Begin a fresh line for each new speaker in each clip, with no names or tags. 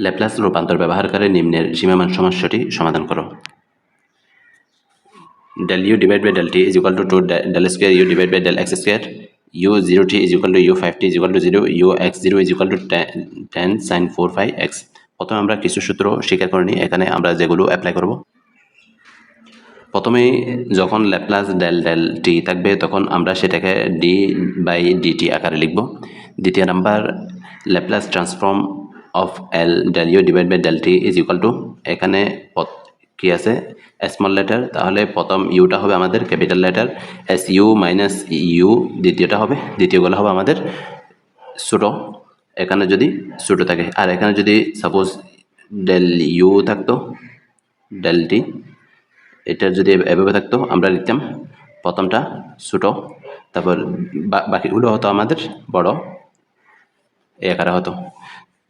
Laplace রূপান্তর ব্যবহার করে নিম্নের সীমামান সমস্যাটি সমাধান করো। del u divided by del t is equal to 2 de- del square u divided by del x square, u 0 t is equal to u 5 t is equal to 0 u x 0 is equal to 10 10 sin 4 phi x প্রথমে আমরা কিছু সূত্র স্বীকার করে নিই, এখানে আমরা যেগুলো অ্যাপ্লাই করব। প্রথমেই যখন ল্যাপ্লাস ডেল ডেল টি থাকবে, তখন আমরা সেটাকে ডি বাই ডিটি আকারে লিখব। দ্বিতীয় number Laplace transform of L del u divide by del t is equal to এখানে কি আছে? স্মল লেটার তাহলে প্রথম ইউটা হবে আমাদের capital letter s u minus u দ্বিতীয়টা হবে দ্বিতীয়গুলো হবে আমাদের ছোটো এখানে যদি ছোটো থাকে। আর এখানে যদি সাপোজ ডেল ইউ থাকতো ডেল টি এটা যদি এভাবে থাকতো, আমরা লিখতাম প্রথমটা ছোটো তারপর বাকিগুলো হতো আমাদের বড় এই আকারে হতো।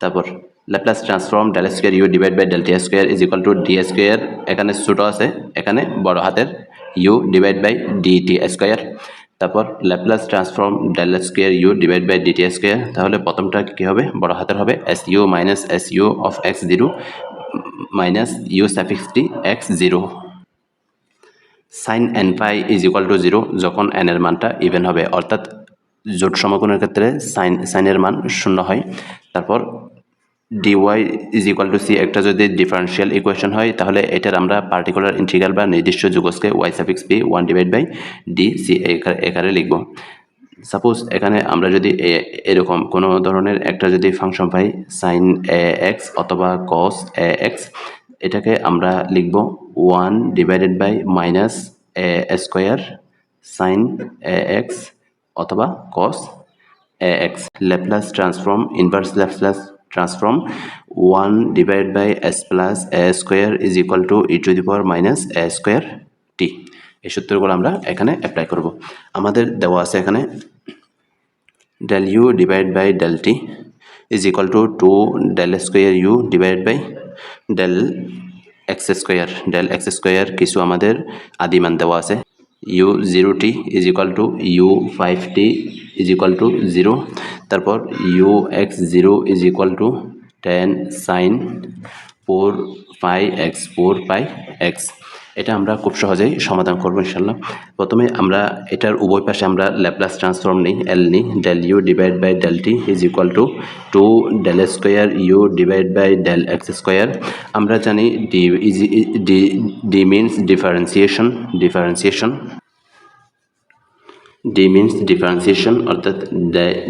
তারপর Laplace transform del square u divide by del t square is equal to d square এখানে ছোটো আছে, এখানে বড় হাতের u divide by d t square তারপর Laplace transform del square u divide by d t square তাহলে প্রথমটা কী হবে? বড় হাতের হবে s u minus s u of x zero minus u suffix t x zero sine n pi is equal to zero যখন N এর মানটা ইভেন হবে, অর্থাৎ জোট সমকোণের ক্ষেত্রে সাইন সাইনের মান শূন্য হয়। তারপর d y is equal to c একটা যদি ডিফারেন্সিয়াল ইকুয়েশন হয়, তাহলে এটার আমরা পার্টিকুলার ইন্টিগ্রাল বা নির্দিষ্ট যুগসকে y suffix p one divide by d c এখানে লিখব। সাপোজ এখানে আমরা যদি এরকম কোনো ধরনের একটা যদি ফাংশন পাই সাইন এ এক্স অথবা কস এ এক্স এটাকে আমরা লিখব one divided by minus a square sine a x অথবা cos a x Laplace transform inverse Laplace transform one divide by s plus a square is equal to e to the power minus a square t এই সূত্রগুলো আমরা এখানে apply করব। আমাদের দেওয়া আছে এখানে del u divided by del t is equal to 2 del square u divided by del x square del x square কিছু আমাদের আদিমান দেওয়া আছে। U 0 t is equal to u 5 t is equal to 0 তারপর u x 0 is equal to 10 sin 4 pi x 4 pi x এটা আমরা খুব সহজেই সমাধান করব ইনশাল্লাহ প্রথমে আমরা এটার উভয় পাশে আমরা ল্যাপ্লাস ট্রান্সফর্ম নিই এল নিই। Del u divide by del t is equal to two del square u divide by del x square আমরা জানি d is d d means differentiation differentiation d means differentiation অর্থাৎ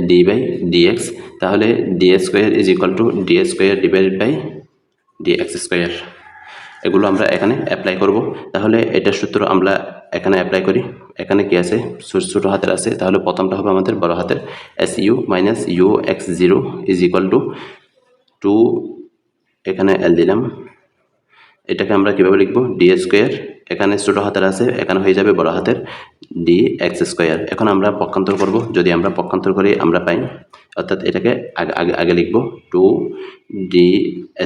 d by d x তাহলে d square is equal to d square divide by d x square এগুলো আমরা এখানে apply করব। তাহলে এটা সূত্র আমরা এখানে অ্যাপ্লাই করি। এখানে কি আছে? ছোট হাতের আছে। তাহলে প্রথমটা হবে আমাদের বড় হাতের। S u minus u x zero is equal to two এখানে এল দিলাম। এটাকে আমরা কীভাবে লিখব? ডি স্কোয়ার এখানে ছোটো হাতের আছে, এখানে হয়ে যাবে বড় হাতের ডি এক্স স্কোয়ার এখন আমরা পক্ষান্তর করব। যদি আমরা পক্ষান্তর করি, আমরা পাই। অর্থাৎ এটাকে আগে আগে লিখব। Two d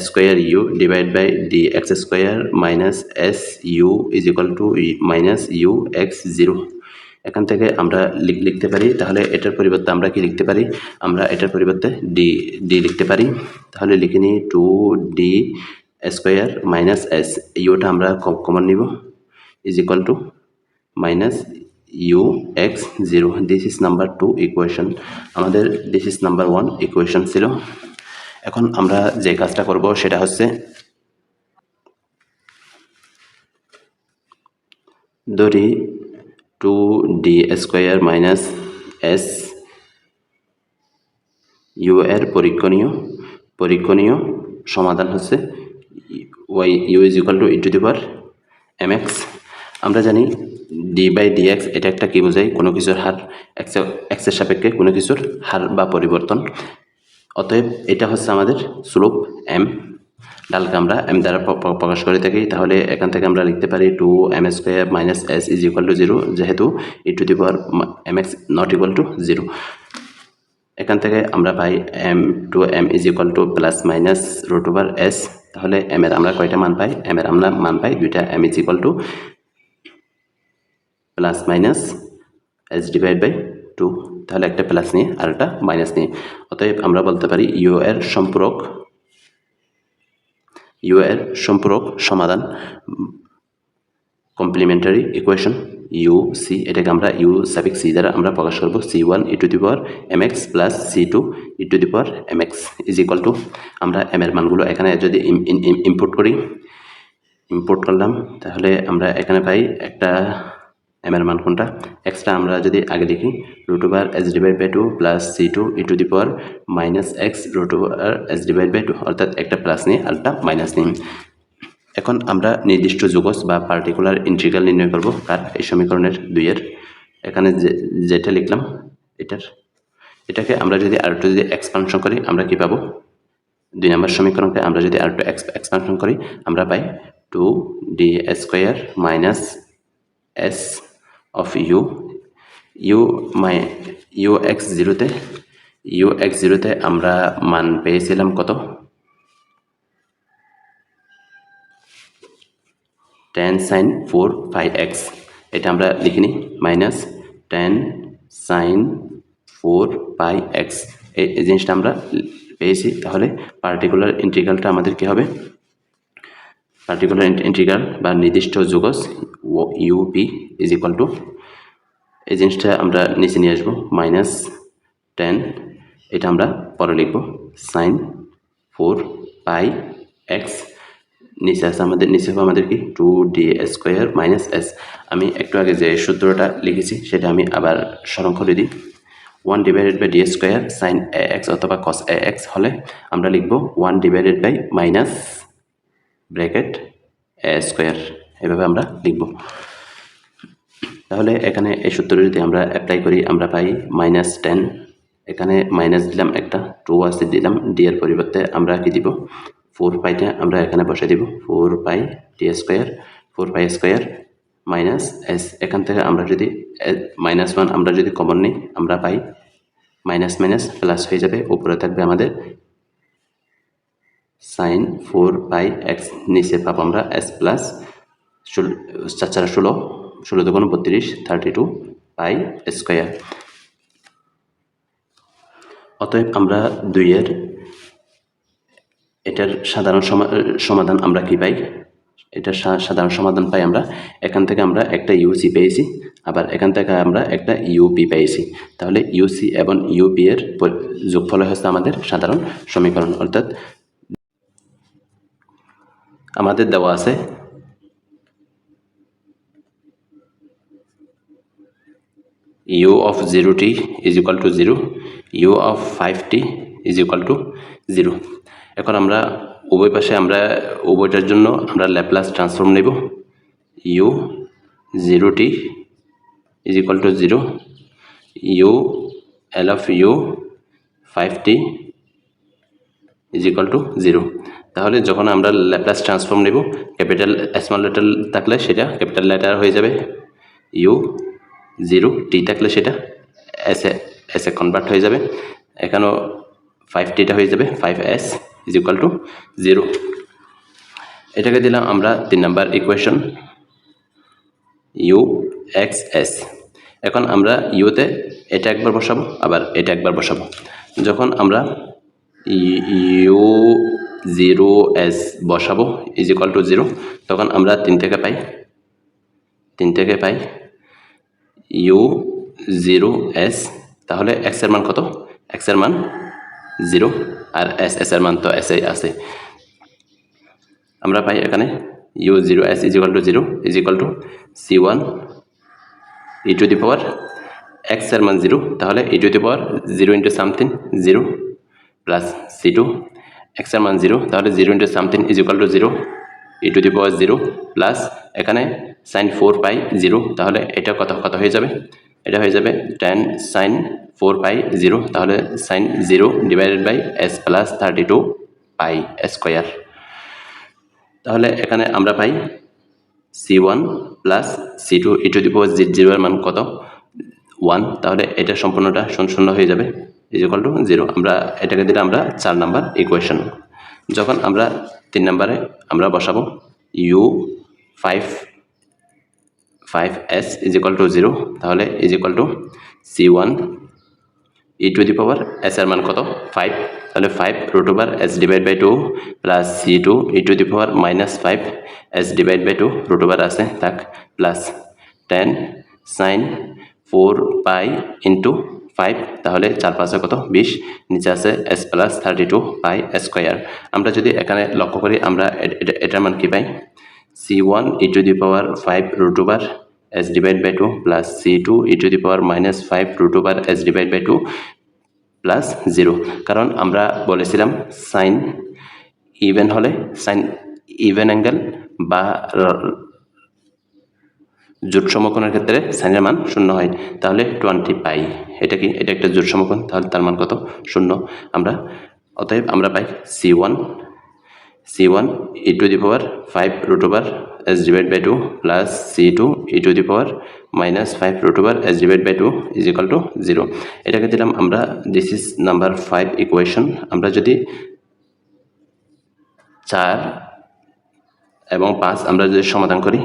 square u divide by d x square minus s u is equal to minus u x zero এখান থেকে আমরা লিখ, লিখতে পারি। তাহলে এটার পরিবর্তে আমরা কি লিখতে পারি? আমরা এটার পরিবর্তে ডি ডি লিখতে পারি। তাহলে লিখে নিই two d square minus s Yuta আমরা কমন নিব। Is equal to minus u x zero this is number two equation আমাদের this is number one equation ছিল। এখন আমরা যে কাজটা করব সেটা হচ্ছে ধরি two d square minus s u এর পরীক্ষণীয়। পরীক্ষণীয় সমাধান হচ্ছে y u is equal to e to m x আমরা জানি ডি বাই ডি এক্স এটা একটা কী বোঝায়? কোনো কিছুর হার এক্স এক্সের সাপেক্ষে কোনো কিছুর হার বা পরিবর্তন। অতএব এটা হচ্ছে আমাদের স্লোপ এম ডালকে আমরা এম দ্বারা প্রকাশ করে থাকি। তাহলে এখান থেকে আমরা লিখতে পারি two m square minus s is equal to zero যেহেতু e to the power m x not equal to zero এখান থেকে আমরা পাই m two m is equal to plus minus root over s তাহলে এম এর আমরা কয়টা মান পাই? M এর আমরা মান পাই দুইটা। M is equal to plus minus s divide by two তাহলে একটা প্লাস নিয়ে আর একটা মাইনাস নিয়ে। অতএব আমরা বলতে পারি ইউ এর সম্পূরক ইউ এর সম্পূরক সমাধান কমপ্লিমেন্টারি ইকুয়েশন ইউ সি এটাকে আমরা ইউ সাবিক সি দ্বারা আমরা প্রকাশ করব। C one e to the power m x plus c two e to the power m x is equal to আমরা এম এর মানগুলো এখানে যদি ইম্পোর্ট করি ইম্পোর্ট করলাম, তাহলে আমরা এখানে পাই একটা এম এর মান কোনটা? এক্সট্রা আমরা যদি আগে লিখি root over s divide by two plus c two e to the power minus x root over s divide by two অর্থাৎ একটা প্লাস নিয়ে আরেকটা মাইনাস নিই। এখন আমরা নির্দিষ্ট যুগস বা পার্টিকুলার ইন্টিগ্রাল নির্ণয় করব কার? এই সমীকরণের দুইয়ের। এখানে যে, যেটা লিখলাম, এটার। এটাকে আমরা যদি আরেকটু যদি এক্সপানশন করি, আমরা কি পাবো? দুই নম্বর সমীকরণকে আমরা যদি আরেকটু এক্সপানশন করি, আমরা পাই two d square minus s of u u my u x জিরোতে ইউ এক্স জিরোতে আমরা মান পেয়েছিলাম কত? Ten sine four five x এটা আমরা লিখিনি minus ten sine four pi x এই জিনিসটা আমরা পেয়েছি, তাহলে পার্টিকুলার ইন্টিগ্রালটা আমাদের কী হবে? পার্টিকুলার ইন্টিগ্রাল বা নির্দিষ্ট যুগস u p is equal to এই জিনিসটা আমরা নিচে নিয়ে আসব মাইনাস টেন এটা আমরা পরে লিখব সাইন ফোর পাই এক্স নিচে আছে আমাদের, নিচে হবে আমাদের কি two d square minus s আমি একটু আগে যে সূত্রটা লিখেছি, সেটা আমি আবার স্মরণ করে দিই one divided by d square sine a x অথবা কস এ এক্স হলে আমরা লিখব one divided by minus bracket, a square, এভাবে আমরা লিখব। তাহলে এখানে এই সূত্র যদি আমরা অ্যাপ্লাই করি, আমরা পাই মাইনাস টেন এখানে মাইনাস দিলাম একটা টু আসতে দিলাম ডি এর পরিবর্তে আমরা কি দিব? ফোর পাইটা আমরা এখানে বসে দিব four pi d square four pi square minus s এখান থেকে আমরা যদি মাইনাস ওয়ান আমরা যদি কমন নিই, আমরা পাই মাইনাস মাইনাস প্লাস হয়ে যাবে, উপরে থাকবে আমাদের সাইন ফোর পাই এক্স নিচে পাবো আমরা, এস প্লাস ষোলো, চার চার, ষোলো ষোলো দুগুণ বত্রিশ, থার্টি টু পাই স্কোয়ার। অতএব আমরা দুইয়ের, এটার সাধারণ সমাধান আমরা কি পাই? এটার সাধারণ সমাধান পাই আমরা, এখান থেকে আমরা একটা ইউসি পেয়েছি, আবার এখান থেকে আমরা একটা ইউপি পেয়েছি। তাহলে ইউসি এবং ইউপি এর যোগফল হচ্ছে আমাদের সাধারণ সমীকরণ, অর্থাৎ আমাদের দেওয়া আছে। U of zero t is equal to zero u of five t is equal to zero এখন আমরা উভয় পাশে আমরা, উভয়টার জন্য আমরা ল্যাপ্লাস ট্রান্সফর্ম নেব। U zero t is equal to zero u L of u five t is equal to zero তাহলে যখন আমরা ল্যাপ্লাস ট্রান্সফর্ম নেব ক্যাপিটাল স্মল লেটার থাকলে সেটা ক্যাপিটাল লেটার হয়ে যাবে। ইউ জিরো টি থাকলে সেটা এস এ এস এ কনভার্ট হয়ে যাবে। এখানেও ফাইভ টিটা হয়ে যাবে five s is equal to zero এটাকে দিলাম আমরা তিন number equation u x s এখন আমরা ইউতে এটা একবার বসাবো, আবার এটা একবার বসাবো। যখন আমরা ইউ জিরো এস বসাবো ইজ ইকুয়াল টু জিরো তখন আমরা তিন থেকে পাই। তিন থেকে পাই ইউ জিরো এস তাহলে এক্সের মান কত? এক্সের মান জিরো আর এস এস এর মান তো এস আছে। আমরা পাই এখানে u zero s is equal to zero is equal to c one e to the power এক্সের মান জিরো তাহলে e to the power zero into something zero plus c two এক্সের মান জিরো তাহলে zero into something is equal to zero e to the power zero plus এখানে sine four pi zero তাহলে এটা কত কত হয়ে যাবে? এটা হয়ে যাবে ten sine four pi zero তাহলে sine zero divided by s plus thirty two pi square তাহলে এখানে আমরা পাই c one plus c two e to the power জিরোর মান কত? ওয়ান তাহলে এটা সম্পূর্ণটা শূন্য হয়ে যাবে। ইজ ইকাল টু জিরো আমরা এটাকে দিলে আমরা চার নাম্বার ইকুয়েশন যখন আমরা তিন নাম্বারে আমরা বসাবো u five five s is equal to zero তাহলে is equal to c one e to the power s এর মান কত? ফাইভ তাহলে five root over s divide by two plus c two e to the power minus five s divide by two root over আছে, থাক plus ten sine four pi into five তাহলে চার পাঁচে কত? বিশ। নিচে আছে s plus thirty two pi square আমরা যদি এখানে লক্ষ্য করি, আমরা এটার মান কী পাই? C one e to the power five root over S divide by two plus C two e to the power minus five root over S divide by two plus zero কারণ আমরা বলেছিলাম সাইন ইভেন হলে sine even angle বা র- জোট সমকোণের ক্ষেত্রে সাইনের মান শূন্য হয়। তাহলে টোয়েন্টি পাই। এটা কি? এটা একটা জোট সমকোণ। তাহলে তার মান কত? শূন্য। আমরা, অতএব আমরা পাই C one. C one e to the power five root over S divide by two plus C two e to the power minus five root over S divide by two is equal to zero এটাকে দিলাম আমরা this is number five equation আমরা যদি চার এবং পাঁচ আমরা যদি সমাধান করি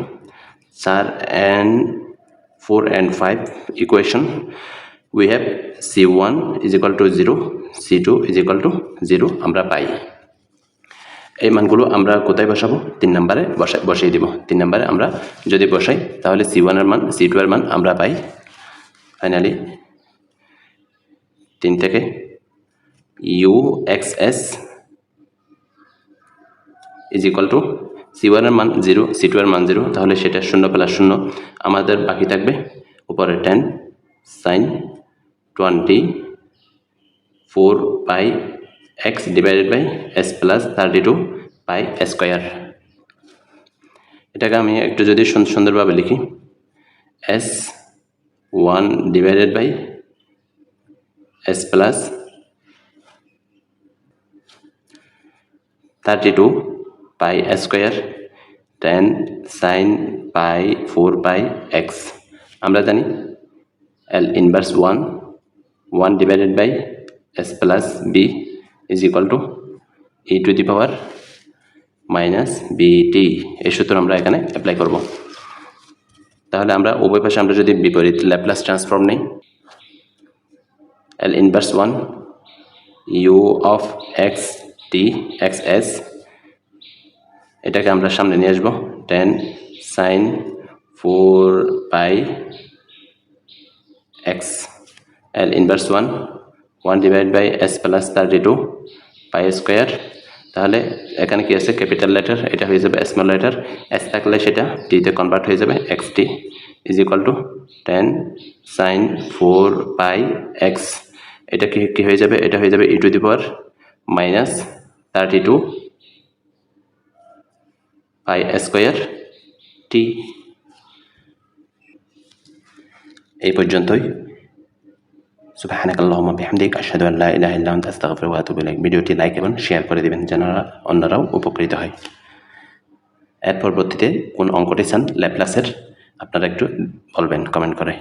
four and five equation we have C one is equal to zero C two is equal to zero আমরা পাই। এই মানগুলো আমরা কোথায় বসাবো? তিন নম্বরে বসিয়ে দিব। তিন নম্বরে আমরা যদি বসাই, তাহলে সি ওয়ানের মান সি টু এর মান আমরা পাই। ফাইনালি তিন থেকে U X S is equal to C ওয়ানের মান জিরো সি টু এর মান জিরো তাহলে সেটা শূন্য প্লাস শূন্য। আমাদের বাকি থাকবে উপরে ten sine twenty four pi X divided by S plus thirty two pi square এটাকে আমি একটু যদি সুন- সুন্দরভাবে লিখি। S one divided by S plus thirty two pi square ten sine pi four pi X আমরা জানি L inverse one one divided by S plus B is equal to e to the power minus BT এই সূত্র আমরা এখানে apply করব। তাহলে আমরা উভয় পাশে আমরা যদি বিপরীত ল্যাপ্লাস ট্রান্সফর্ম নেই L inverse one U of X T X S এটাকে আমরা সামনে নিয়ে আসব। Ten sine four pi X L inverse one one divide by S plus thirty two pi square তাহলে এখানে কি আছে? ক্যাপিটাল লেটার এটা হয়ে যাবে স্মল লেটার এস থাকলে সেটা টিতে কনভার্ট হয়ে যাবে X T is equal to ten sine four pi X এটা কি, কী হয়ে যাবে? এটা হয়ে যাবে e to the power minus thirty two pi square T. এই পর্যন্তই। সুবাহানাক আল্লাহুম্মা বিহামদিক আশহাদু আল্লাহ ইলাহা ইল্লা আনতা, আস্তাগফিরুকা ওয়া আতুবু ইলাইক। ভিডিওটি লাইক এবং শেয়ার করে দিবেন যেন অন্যরাও উপকৃত হয়। এর পরবর্তীতে কোন অঙ্কটি চান ল্যাপ্লাসের, আপনারা একটু বলবেন, কমেন্ট করে।